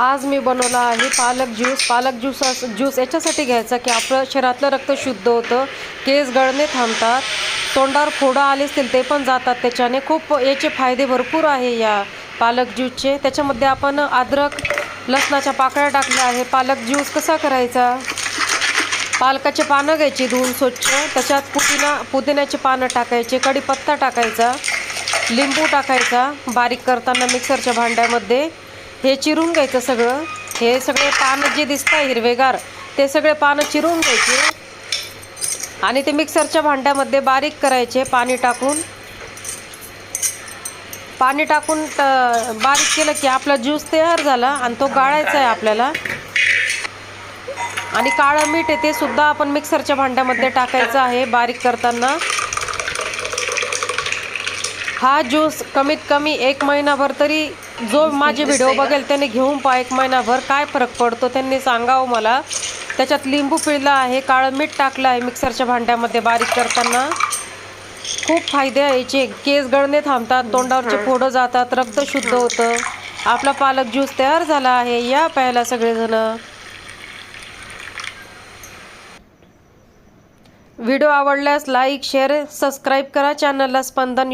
आज मी बनवला आहे पालक ज्यूस. पालक ज्यूस ज्यूस याच्यासाठी घ्यायचा की आपलं शरीरातलं रक्त शुद्ध होतं. केस गळणे थांबतात. तोंडावर फोडं आले असतील ते पण जातात त्याच्याने. खूप याचे फायदे भरपूर आहे या पालक ज्यूसचे. त्याच्यामध्ये आपण अद्रक लसणाच्या पाकळ्या टाकल्या आहे. पालक ज्यूस कसा करायचा? पालकाचे पानं घ्यायची धुवून स्वच्छ. त्याच्यात पुदिना पुदिन्याचे पानं टाकायचे. कढीपत्ता टाकायचा. लिंबू टाकायचा. बारीक करताना मिक्सरच्या भांड्यामध्ये हे चिरून घ्यायचं सगळं. हे सगळे पानं जे दिसतं हिरवेगार ते सगळे पानं चिरून घ्यायचे. आणि ते मिक्सरच्या भांड्यामध्ये बारीक करायचे पाणी टाकून. पाणी टाकून बारीक केलं की आपला ज्यूस तयार झाला आणि तो गाळायचा आहे आपल्याला. आणि काळं मीठ आहे ते सुद्धा आपण मिक्सरच्या भांड्यामध्ये टाकायचं आहे बारीक करताना. हा ज्यूस कमीत कमी एक महिनाभर तरी जो माझे व्हिडिओ बघेल त्याने घेऊन पहा एक महिनाभर काय फरक पडतो त्यांनी सांगावं मला. त्याच्यात लिंबू पिळला आहे काळं मीठ टाकलं आहे मिक्सरच्या भांड्यामध्ये बारीक करताना. खूप फायदे आहे याचे. केस गळणे थांबतात तोंडावरचे फोडं जातात रक्त शुद्ध होतं. आपला पालक ज्यूस तयार झाला आहे. या प्यायला सगळेजणं. व्हिडिओ आवडल्यास लाईक शेअर सबस्क्राईब करा. चॅनलला स्पंदन